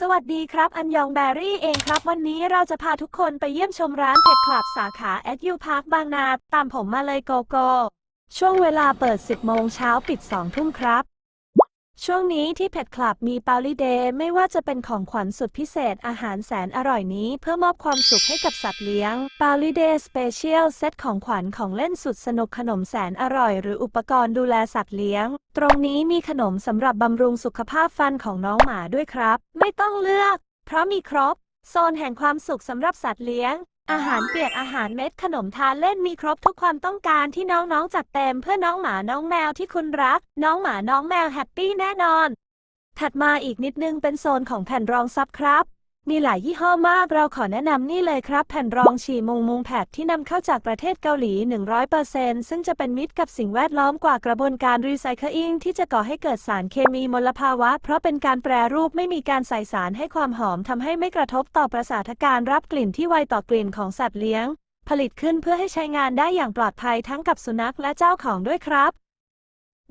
สวัสดีครับ อันยองแบรี่เองครับ วันนี้เราจะพาทุกคนไปเยี่ยมชมร้านเผ็ดคลับสาขาแอดยูพาร์คบางนา ตามผมมาเลยโกโก้ ช่วงเวลาเปิด 10 โมงเช้าปิด 2 ทุ่มครับ ช่วงนี้ที่เผ็ดคลับมีปาลิเดย์ไม่ว่าจะเป็นของขวัญสุดพิเศษอาหารแสนอร่อยนี้เพื่อมอบความสุขให้กับสัตว์เลี้ยงปาลิเดย์สเปเชียลเซตของขวัญของเล่นสุดสนุกขนมแสนอร่อย หรืออุปกรณ์ดูแลสัตว์เลี้ยง ตรงนี้มีขนมสำหรับบำรุงสุขภาพฟันของน้องหมาด้วยครับ ไม่ต้องเลือก เพราะมีครบ โซนแห่งความสุขสำหรับสัตว์เลี้ยง อาหารเปียกอาหารเม็ดขนมทานเล่นมีครบทุกความต้องการที่น้องๆจัดเต็มเพื่อน้องหมาน้องแมวที่คุณรัก น้องหมาน้องแมวแฮปปี้แน่นอน ถัดมาอีกนิดนึงเป็นโซนของแผ่นรองซับครับ มีหลายยี่ห้อมาก เราขอแนะนำนี่เลยครับ แผ่นรองฉี่มุงมุงแพดที่นำเข้าจากประเทศเกาหลี 100%ซึ่งจะเป็นมิตรกับสิ่งแวดล้อมกว่ากระบวนการรีไซเคิลที่จะก่อให้เกิดสารเคมีมลภาวะ เพราะเป็นการแปรรูปไม่มีการใส่สารให้ความหอมทำให้ไม่กระทบต่อประสาทการรับกลิ่นที่ไวต่อกลิ่นของสัตว์เลี้ยง ผลิตขึ้นเพื่อให้ใช้งานได้อย่างปลอดภัยทั้งกับสุนัขและเจ้าของด้วยครับ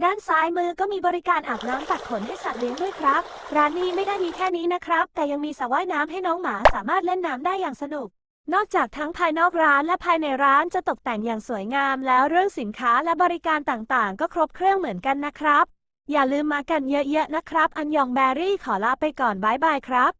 ด้านซ้ายมือก็มีบริการอาบน้ำตัดขนให้สัตว์เลี้ยงด้วยครับ ร้านนี้ไม่ได้มีแค่นี้นะครับ แต่ยังมีสระว่ายน้ำให้น้องหมาสามารถเล่นน้ำได้อย่างสนุก นอกจากทั้งภายนอกร้านและภายในร้านจะตกแต่งอย่างสวยงาม แล้วเรื่องสินค้าและบริการต่างๆ ก็ครบเครื่องเหมือนกันนะครับ อย่าลืมมากันเยอะๆนะครับ อันยองแบรี่ขอลาไปก่อนบายบายครับ